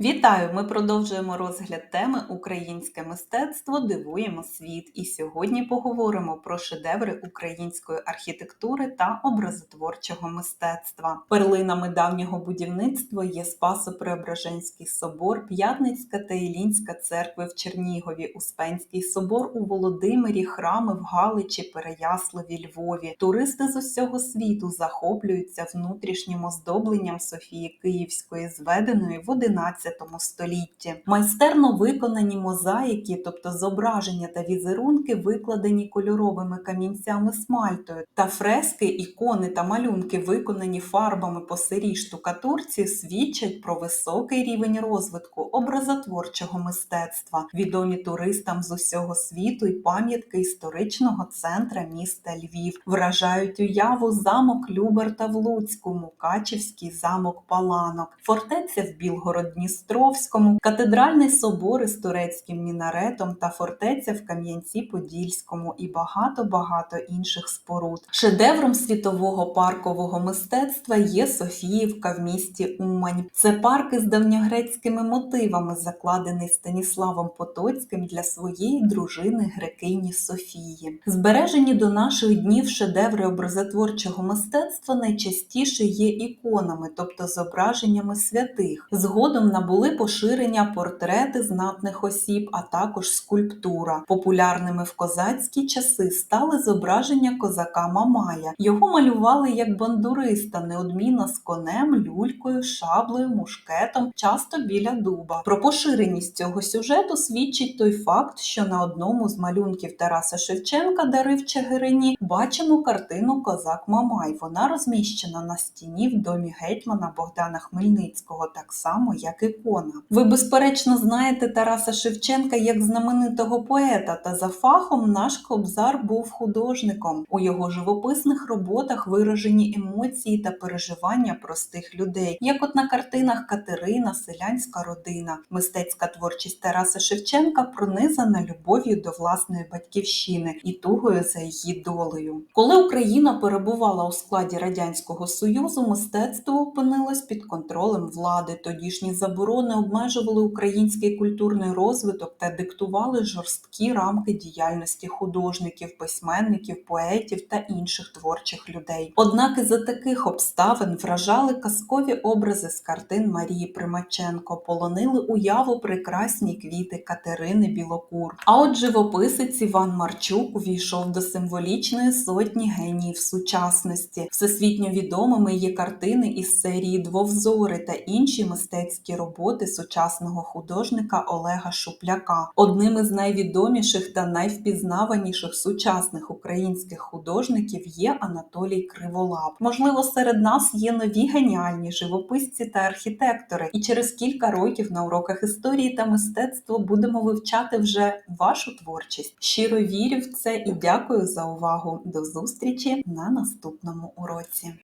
Вітаю! Ми продовжуємо розгляд теми Українське мистецтво дивуємо світ. І сьогодні поговоримо про шедеври української архітектури та образотворчого мистецтва. Перлинами давнього будівництва є Спасо-Преображенський собор, П'ятницька та Ілінська церкви в Чернігові, Успенський собор у Володимирі, храми в Галичі, Переяславі, Львові. Туристи з усього світу захоплюються внутрішнім оздобленням Софії Київської, зведеної в 11 столітті. Майстерно виконані мозаїки, тобто зображення та візерунки, викладені кольоровими камінцями смальтою, та фрески, ікони та малюнки, виконані фарбами по сирій штукатурці, свідчать про високий рівень розвитку образотворчого мистецтва, відомі туристам з усього світу і пам'ятки історичного центра міста Львів, вражають уяву замок Люберта в Луцьку, Мукачівський замок Паланок, фортеця в Білгород-Дністровському, катедральний собор із турецьким мінаретом та фортеця в Кам'янці-Подільському і багато-багато інших споруд. Шедевром світового паркового мистецтва є Софіївка в місті Умань. Це парк із давньогрецькими мотивами, закладений Станіславом Потоцьким для своєї дружини грекині Софії. Збережені до наших днів шедеври образотворчого мистецтва найчастіше є іконами, тобто зображеннями святих. Згодом набули поширення портрети знатних осіб, а також скульптура. Популярними в козацькі часи стали зображення козака Мамая. Його малювали як бандуриста, неодмінно з конем, люлькою, шаблею, мушкетом, часто біля дуба. Про поширеність цього сюжету свідчить той факт, що на одному з малюнків Тараса Шевченка Дари в Чигирині бачимо картину Козак Мамай. Вона розміщена на стіні в домі гетьмана Богдана Хмельницького, так само як ікона. Ви, безперечно, знаєте Тараса Шевченка як знаменитого поета, та за фахом наш Кобзар був художником. У його живописних роботах виражені емоції та переживання простих людей, як от на картинах Катерина, селянська родина. Мистецька творчість Тараса Шевченка пронизана любов'ю до власної батьківщини і тугою за її долею. Коли Україна перебувала у складі Радянського Союзу, мистецтво опинилось під контролем влади. Тодішні заборони обмежували український культурний розвиток та диктували жорсткі рамки діяльності художників, письменників, поетів та інших творчих людей. Однак із за таких обставин вражали казкові образи з картин Марії Примаченко, полонили уяву прекрасні квіти Катерини Білокур. А от живописець Іван Марчук увійшов до символічної сотні геніїв сучасності. Всесвітньо відомими є картини із серії Двовзори та інші мистецькі роботи сучасного художника Олега Шупляка. Одним із найвідоміших та найвпізнаваніших сучасних українських художників є Анатолій Криволап. Можливо, серед нас є нові геніальні живописці та архітектори, і через кілька років на уроках історії та мистецтва будемо вивчати вже вашу творчість. Щиро вірю в це і дякую за увагу. До зустрічі на наступному уроці.